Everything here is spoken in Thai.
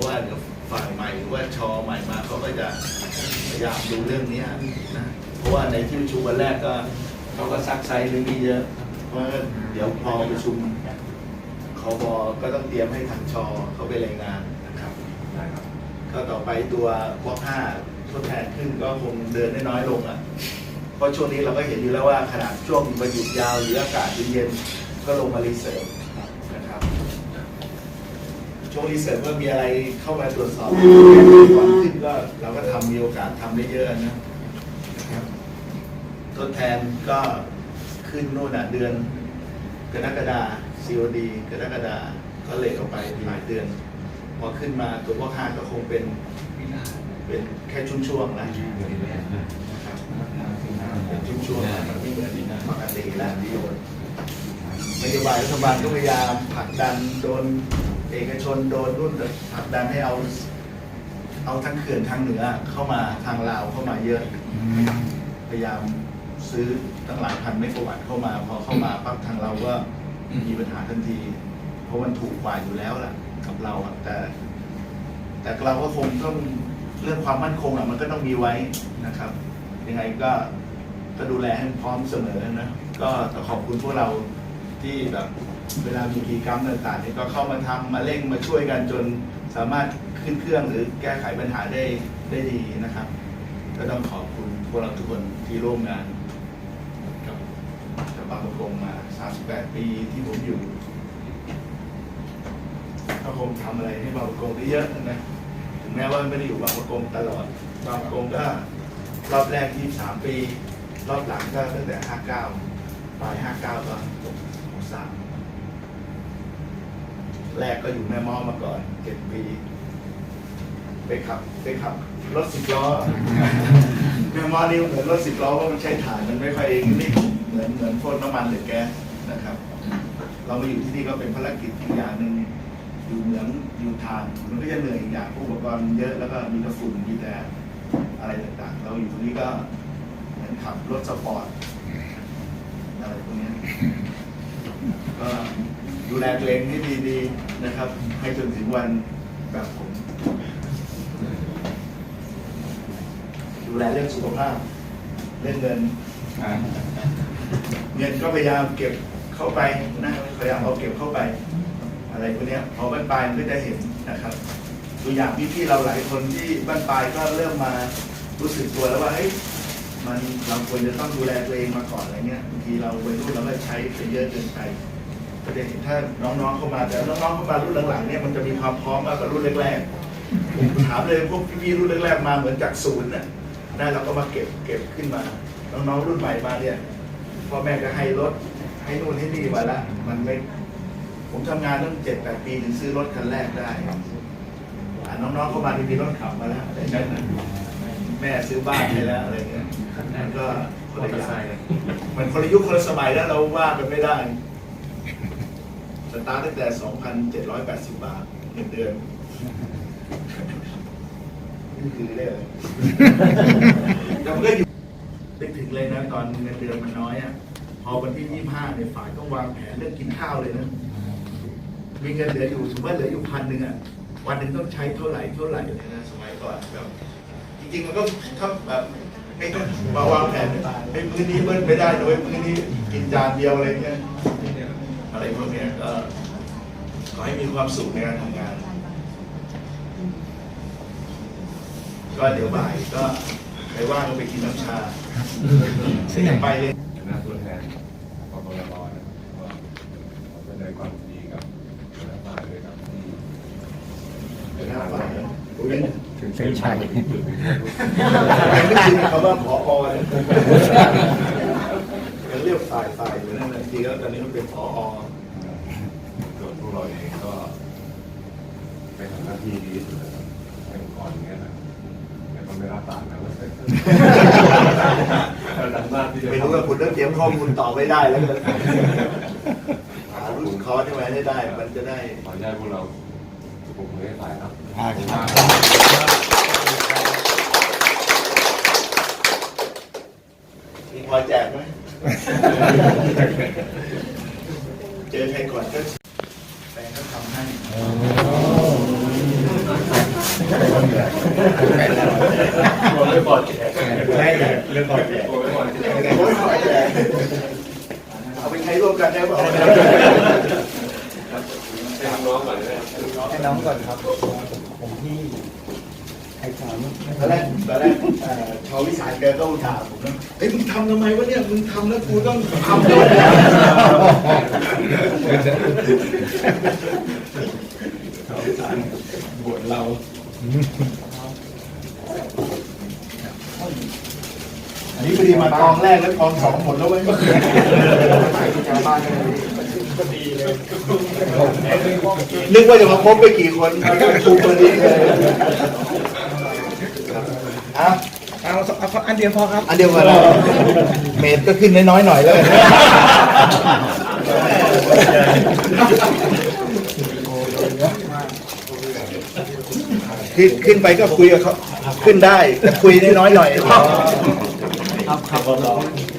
ราะว่าเดี๋ยวฝ่ายใหม่หรือว่าชอใหม่มาเขาก็จะพยายามดูเรื่องนี้นะเพราะว่าในที่ประชุมวันแรกก็เขาก็ซักไซเรื่องนี้เยอะ เพราะเดี๋ยวพอประชุมเขาบก็ต้องเตรียมให้ทางชอเขาไปรายงานนะครับได้ครับก็ต่อไปตัววอกห้าทดแทนขึ้นก็คงเดินได้น้อยลงอะ เพราะช่วงนี้เราก็เห็นอยู่แล้วว่าขนาดช่วงวันหยุดยาวหรืออากาศเย็นๆก็ลงมารีเสิร์ฟ ช่วงรีเสิร์ฟก็มีอะไรเข้ามาตรวจสอบก่อนขึ้นก็เราก็ทำมีโอกาสทำได้เยอะนะนะครับทดแทนก็ขึ้นโน่นอะเดือนกรกฎา COD กรกฎาก็เลทออกไปหลายเดือน พอขึ้นมาตัวพวกห้าก็คงเป็นเป็นแค่ช่วงๆนะครับเป็นช่วงๆมันไม่เหมือนปกติแล้วที่โดนนโยบายรัฐบาลก็พยายามผลักดันโดน เอกชนโดนรุ่นผลักดันให้เอา เอาทั้งเขื่อนทางเหนือเข้ามาทางลาวเข้ามาเยอะ พยายามซื้อตั้งหลายพันเมกะวัตต์เข้ามา พอเข้ามาปั๊บทางเราก็มีปัญหาทันที เพราะมันถูกกว่าอยู่แล้วล่ะ กับเราอะแต่ แต่เราก็คงต้องเรื่องความมั่นคงอะมันก็ต้องมีไว้นะครับ ยังไงก็ก็ดูแลให้พร้อมเสมอนะ ก็ต้องขอบคุณพวกเราที่แบบ เวลามีกิจกรรมต่างๆเนี่ยก็เข้ามาทำมาเร่งมาช่วยกันจนสามารถขึ้นเครื่องหรือแก้ไขปัญหาได้ได้ดีนะครับ ก็ต้องขอบคุณพวกเราทุกคนที่ร่วมงานกับกับบางประกงมา 38 ปีที่ผมอยู่ก็คงทำอะไรให้บางประกงได้เยอะนะถึงแม้ว่าไม่ได้อยู่บางประกงตลอดบางประกงก็รอบแรกที่สามปี รอบหลังก็ตั้งแต่ห้าเก้าปลายห้าเก้าก็หกสาม แรกก็อยู่แม่ม้อมาก่อนเจ็ดปี ไปขับไปขับรถสิบล้อ แม่ม้อนี่เหมือนรถสิบล้อเพราะมันใช้ถ่านมันไม่ค่อยนิ่มเหมือนเหมือนพ่นน้ำมันหรือแก๊สนะครับ เรามาอยู่ที่นี่ก็เป็นภารกิจอีกอย่างหนึ่งอยู่เหมืองอยู่ทางมันก็จะเหนื่อยอีกอย่างอุปกรณ์เยอะแล้วก็มีกระฝุ่นมีแต่อะไรต่างๆ เราอยู่ตรงนี้ก็เหมือนขับรถสปอร์ตอะไรพวกเนี้ย ก็ดูแลตัวเองให้ดีๆนะครับ ให้จนถึงวันแบบผม ดูแลเรื่องสุขภาพ เรื่องเงิน เงินก็พยายามเก็บเข้าไปนะพยายามเอาเก็บเข้าไป อะไรพวกเนี้ยพอบ้านปลายมันก็จะเห็นนะครับตัวอย่างพี่ๆเราหลายคนที่บ้านปลายก็เริ่มมารู้สึกตัวแล้วว่าเฮ้ย มันเราควรจะต้องดูแลตัวเองมาก่อนอะไรเงี้ยบางทีเราวัยรุ่นเราก็ใช้ไปเยอะเกินไปก็จะเห็นถ้าน้องๆเข้ามาแต่น้องๆเข้ามารุ่นหลังๆเนี่ยมันจะมีความพร้อมมากกว่ารุ่นแรกๆผมถามเลยพวกพี่ๆรุ่นแรกๆมาเหมือนจากศูนย์น่ะได้เราก็มาเก็บเก็บขึ้นมา น้องๆรุ่นใหม่มาเนี่ยพ่อแม่ก็ให้รถให้นู่นให้นี่มาละมันไม่ผมทำงานตั้งเจ็ดแปดปีถึงซื้อรถคันแรกได้น้องๆเข้ามาที่มีรถขับมาแล้วอะไรเงี้ยน แม่ซื้อบ้านให้แล้วอะไรเงี้ยนั่นก็คนละอย่างมันคนละยุคคนละสมัยแล้วเราว่ากันไม่ได้สตาร์ทตั้งแต่ 2,780 บาทเงินเดือนนี่คือเรื่องแต่มันก็อยู่นึกถึงเลยนะตอนเงินเดือนมันน้อยอะ พอวันที่ยี่ห้าเนี่ยฝ่ายต้องวางแผนเรื่องกินข้าวเลยนะ มีเงินเหลืออยู่ถือว่าเหลืออยู่พันหนึ่งอะ วันหนึ่งต้องใช้เท่าไหร่เท่าไหร่เลยนะสมัยก่อนแบบ จริงๆมันก็ถ้าแบบให้มาวางแผนไอ้มื้อนี้เบิ้ลไม่ได้นะเว้ยมื้อนี้กินจานเดียวอะไรเงี้ยอะไรพวกเนี้ยก็ขอให้มีความสุขในการทำงาน ก็เดี๋ยวบ่ายก็ใครว่างก็ไปกินน้ำชาซึ่งไปเลยคณะตัวแทนกปปรนะครับก็แสดงความยินดีกับคณะฝ่ายด้วยครับที่เป็นหน้าฝ่ายนะผมยัง ถึงเส้นชัยยังไม่ชินคำว่าผอเลยยังเรียกฝ่ายฝ่ายอยู่นั่นนะจริงแล้วตอนนี้มันเป็นผอส่วนพวกเราเองก็ไปทำหน้าที่ดีที่สุดนะครับในองค์กรอย่างเงี้ยนะแต่ก็ไม่รับปากนะว่าจะจะทำหน้าที่จะไม่รู้ว่าคุณต้องเตรียมข้อมูลต่อไม่ได้แล้วกันหารุ่นคอร์สที่ไว้ได้ได้ มันจะได้ขออนุญาตพวกเรา ผมไม่ได้ฝ่ายครับอ่าครับมีพอแจกไหม เจอใครก่อนก็แฟนก็ทำให้โอ้ผมไม่ปลอดแขกใช่เรื่องก่อนแจกผมไม่ปลอดแขกเอาไปใช้ร่วมกันได้เปล่า ให้น้องก่อนครับ ผมที่ไอ้ถามตอนแรกตอนแรกเอ่อชาววิสานแกก็อุทานผมนะเฮ้ยมึงทำทำไมวะเนี่ยมึงทำแล้วกูต้องทำด้วยนะบวชเรา อันนี้ พอดีมากองแรกแล้วกองสองหมดแล้วเว้ยนึกว่าจะมาพบไปกี่คนถูกพอดีเลยอะเอาเอาอันเดียวพอครับ อันเดียวกันนะเมตรก็ขึ้นน้อยๆหน่อยแล้วขึ้นขึ้นไปก็คุยกับเขาขึ้นได้แต่คุยน้อยๆหน่อย ครับครับ